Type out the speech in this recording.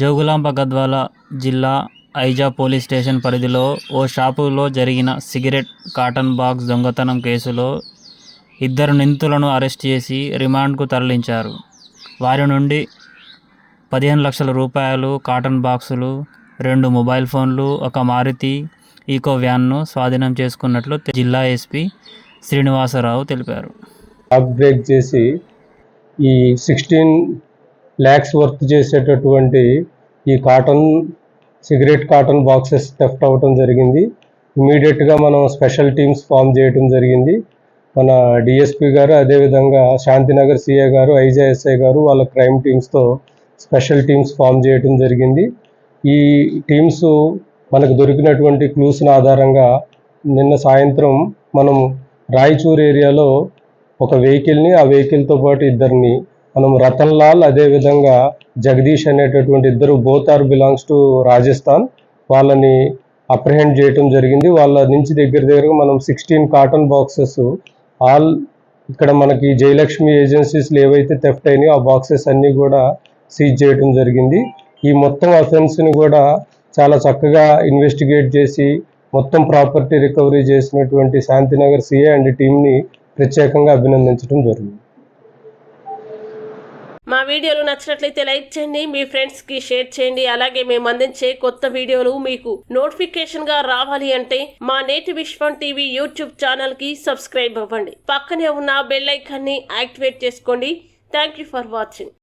జోగులాంబ గద్వాల జిల్లా Aiza police station పరిధిలో ఓ షాపులో జరిగిన సిగరెట్ కాటన్ బాక్స్ దొంగతనం కేసులో ఇద్దరు నిందితులను అరెస్ట్ చేసి రిమాండ్కు తరలించారు. వారి నుండి పదిహేను లక్షల రూపాయలు కాటన్ బాక్సులు రెండు మొబైల్ ఫోన్లు ఒక మారుతి ఈకో వ్యాన్ను స్వాధీనం చేసుకున్నట్లు జిల్లా ఎస్పీ శ్రీనివాసరావు తెలిపారు. అప్డేట్ బ్రేక్ చేసి ఈ సిక్స్టీన్ ల్యాక్స్ వర్త్ చేసేటటువంటి ఈ cotton cigarette cotton boxes theft అవ్వటం జరిగింది. ఇమీడియట్గా మనం స్పెషల్ టీమ్స్ ఫామ్ చేయటం జరిగింది. మన డిఎస్పి గారు అదేవిధంగా శాంతినగర్ సిఏ గారు ఐజేఎస్ఐ గారు వాళ్ళ క్రైమ్ టీమ్స్తో స్పెషల్ టీమ్స్ ఫామ్ చేయటం జరిగింది. ఈ టీమ్స్ మనకు దొరికినటువంటి క్లూస్ని ఆధారంగా నిన్న సాయంత్రం మనం రాయచూర్ ఏరియాలో ఒక వెహికల్ని ఆ వెహికల్తో పాటు ఇద్దరిని మనం రతన్ లాల్ అదేవిధంగా జగదీష్ అనేటటువంటి ఇద్దరు both are belongs to Rajasthan. వాళ్ళని అప్రహెండ్ చేయటం జరిగింది. వాళ్ళ నుంచి దగ్గర దగ్గరగా మనం సిక్స్టీన్ కాటన్ బాక్సెస్ ఆల్ ఇక్కడ మనకి జయలక్ష్మి ఏజెన్సీస్లో ఏవైతే థెఫ్ట్ అయినాయో ఆ బాక్సెస్ అన్నీ కూడా సీజ్ చేయటం జరిగింది. ఈ మొత్తం అఫెన్స్ని కూడా చాలా చక్కగా ఇన్వెస్టిగేట్ చేసి మొత్తం ప్రాపర్టీ రికవరీ చేసినటువంటి శాంతినగర్ సిఏ అండ్ టీంని ప్రత్యేకంగా అభినందించడం జరిగింది. మా వీడియోలు నచ్చినట్లయితే లైక్ చేయండి మీ ఫ్రెండ్స్కి షేర్ చేయండి అలాగే మేము అందించే కొత్త వీడియోలు మీకు నోటిఫికేషన్గా రావాలి అంటే మా నేటి విశ్వం టీవీ యూట్యూబ్ ఛానల్కి సబ్స్క్రైబ్ అవ్వండి. పక్కనే ఉన్న బెల్ ఐకాన్ని యాక్టివేట్ చేసుకోండి. Thank you for watching.